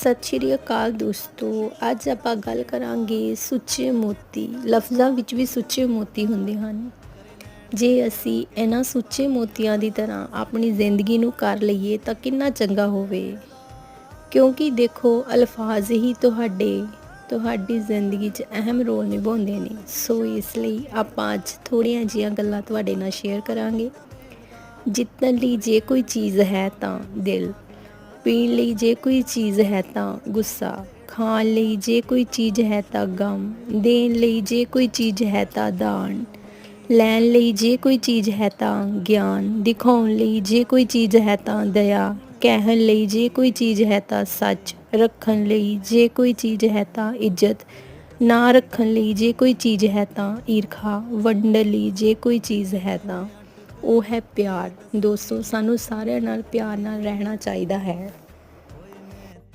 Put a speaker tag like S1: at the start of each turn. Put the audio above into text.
S1: ਸਤਿ ਸ਼੍ਰੀ ਅਕਾਲ ਦੋਸਤੋ, ਅੱਜ ਆਪਾਂ ਗੱਲ ਕਰਾਂਗੇ ਸੁੱਚੇ ਮੋਤੀ, ਲਫ਼ਜ਼ਾਂ ਵਿੱਚ ਵੀ ਸੁੱਚੇ ਮੋਤੀ ਹੁੰਦੇ ਹਨ। ਜੇ ਅਸੀਂ ਇਹਨਾਂ ਸੁੱਚੇ ਮੋਤੀਆਂ ਦੀ ਤਰ੍ਹਾਂ ਆਪਣੀ ਜ਼ਿੰਦਗੀ ਨੂੰ ਕਰ ਲਈਏ ਤਾਂ ਕਿੰਨਾ ਚੰਗਾ ਹੋਵੇ। ਕਿਉਂਕਿ ਦੇਖੋ, ਅਲਫਾਜ਼ ਹੀ ਤੁਹਾਡੇ, ਤੁਹਾਡੀ ਜ਼ਿੰਦਗੀ 'ਚ ਅਹਿਮ ਰੋਲ ਨਿਭਾਉਂਦੇ ਨੇ। ਸੋ ਇਸ ਲਈ ਆਪਾਂ ਅੱਜ ਥੋੜ੍ਹੀਆਂ ਜਿਹੀਆਂ ਗੱਲਾਂ ਤੁਹਾਡੇ ਨਾਲ ਸ਼ੇਅਰ ਕਰਾਂਗੇ। ਜਿੱਤਣ ਲਈ ਜੇ ਕੋਈ ਚੀਜ਼ ਹੈ ਤਾਂ ਦਿਲ ਪੀਣ ਲਈ ਜੇ ਕੋਈ ਚੀਜ਼ ਹੈ ਤਾਂ ਗੁੱਸਾ, ਖਾਣ ਲਈ ਜੇ ਕੋਈ ਚੀਜ਼ ਹੈ ਤਾਂ ਗਮ, ਦੇਣ ਲਈ ਜੇ ਕੋਈ ਚੀਜ਼ ਹੈ ਤਾਂ ਦਾਨ, ਲੈਣ ਲਈ ਜੇ ਕੋਈ ਚੀਜ਼ ਹੈ ਤਾਂ ਗਿਆਨ, ਦਿਖਾਉਣ ਲਈ ਜੇ ਕੋਈ ਚੀਜ਼ ਹੈ ਤਾਂ ਦਇਆ, ਕਹਿਣ ਲਈ ਜੇ ਕੋਈ ਚੀਜ਼ ਹੈ ਤਾਂ ਸੱਚ, ਰੱਖਣ ਲਈ ਜੇ ਕੋਈ ਚੀਜ਼ ਹੈ ਤਾਂ ਇੱਜ਼ਤ, ਨਾ ਰੱਖਣ ਲਈ ਜੇ ਕੋਈ ਚੀਜ਼ ਹੈ ਤਾਂ ਈਰਖਾ, ਵੰਡਣ ਲਈ ਜੇ ਕੋਈ ਚੀਜ਼ ਹੈ ਤਾਂ ਉਹ ਹੈ ਪਿਆਰ। ਦੋਸਤੋ ਸਾਨੂੰ ਸਾਰਿਆਂ ਨਾਲ ਪਿਆਰ ਨਾਲ ਰਹਿਣਾ ਚਾਹੀਦਾ ਹੈ।